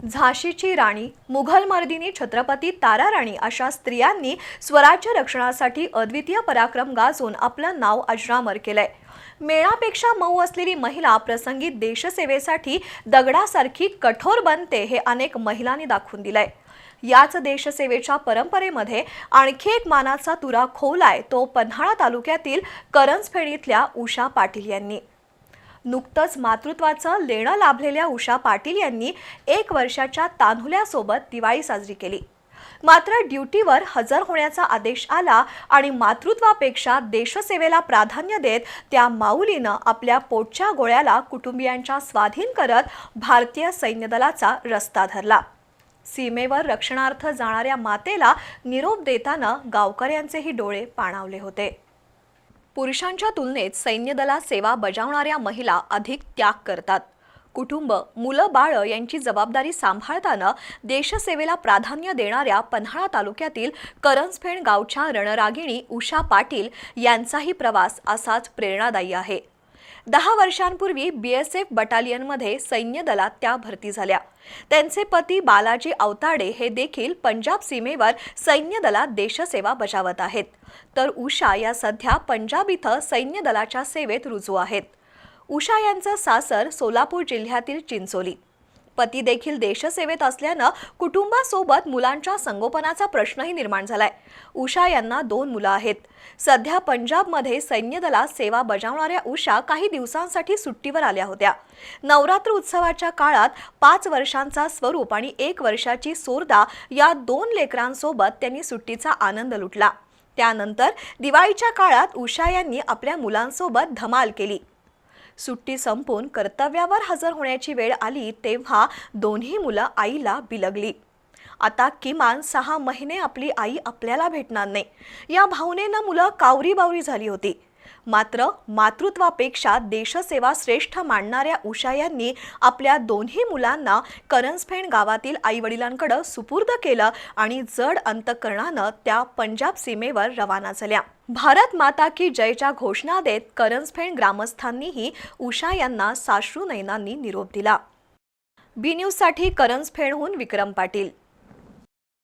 झाशीची राणी मुघल मर्दिनी छत्रपती तारा राणी अशा स्त्रियांनी स्वराज्य रक्षणासाठी अद्वितीय पराक्रम गाजून आपलं नाव अजरामर केलंय. मेणापेक्षा मऊ असलेली महिला प्रसंगी देशसेवेसाठी दगडासारखी कठोर बनते हे अनेक महिलांनी दाखवून दिलंय. याच देशसेवेच्या परंपरेमध्ये आणखी एक मानाचा तुरा खोवलाय तो पन्हाळा तालुक्यातील करंजफेणीतल्या उषा पाटील यांनी. नुकतंच मातृत्वाचं लेणं लाभलेल्या उषा पाटील यांनी एक वर्षाच्या तान्हुल्यासोबत दिवाळी साजरी केली. मात्र ड्युटीवर हजर होण्याचा आदेश आला आणि मातृत्वापेक्षा देशसेवेला प्राधान्य देत त्या माऊलीनं आपल्या पोटच्या गोळ्याला कुटुंबियांच्या स्वाधीन करत भारतीय सैन्य दलाचा रस्ता धरला. सीमेवर रक्षणार्थ जाणाऱ्या मातेला निरोप देताना गावकऱ्यांचेही डोळे पाणावले होते. पुरुषांच्या तुलनेत सैन्यदला सेवा बजावणाऱ्या महिला अधिक त्याग करतात. कुटुंब मुलं बाळ यांची जबाबदारी सांभाळताना देशसेवेला प्राधान्य देणाऱ्या पन्हाळा तालुक्यातील करंजफेण गावच्या रणरागिणी उषा पाटील यांचाही प्रवास असाच प्रेरणादायी आहे. दहा वर्षांपूर्वी बी एस एफ बटालियनमध्ये सैन्य दलात त्या भरती झाल्या. त्यांचे पती बालाजी अवताडे हे देखील पंजाब सीमेवर सैन्य दलात देशसेवा बजावत आहेत. तर उषा या सध्या पंजाब इथं सैन्य दलाच्या सेवेत रुजू आहेत. उषा यांचं सासर सोलापूर जिल्ह्यातील चिंचोली. पती देखील देशसेवेत असल्यानं कुटुंबासोबत मुलांच्या संगोपनाचा प्रश्नही निर्माण झालाय. उषा यांना दोन मुलं आहेत. सध्या पंजाबमध्ये सैन्य दलात सेवा बजावणाऱ्या उषा काही दिवसांसाठी सुट्टीवर आल्या होत्या. नवरात्र उत्सवाच्या काळात पाच वर्षांचा स्वरूप आणि एक वर्षाची सोरदा या दोन लेकरांसोबत त्यांनी सुट्टीचा आनंद लुटला. त्यानंतर दिवाळीच्या काळात उषा यांनी आपल्या मुलांसोबत धमाल केली. सुट्टी संपून कर्तव्यावर हजर होण्याची वेळ आली तेव्हा दोन्ही मुलं आईला बिलगली. आता किमान सहा महिने आपली आई आपल्याला भेटणार नाही. या भावनेनं मुलं कावरी बावरी झाली होती. मात्र मातृत्वापेक्षा देशसेवा श्रेष्ठ मानणाऱ्या उषा यांनी आपल्या दोन्ही मुलांना करंजफेण गावातील आईवडिलांकडं सुपूर्द केलं आणि जड अंतकरणानं त्या पंजाब सीमेवर रवाना झाल्या. भारत माता की जयच्या घोषणा देत करंजफेण ग्रामस्थांनीही उषा यांना साश्रू नयनांनी निरोप दिला. बी न्यूजसाठी करंजफेणहून विक्रम पाटील.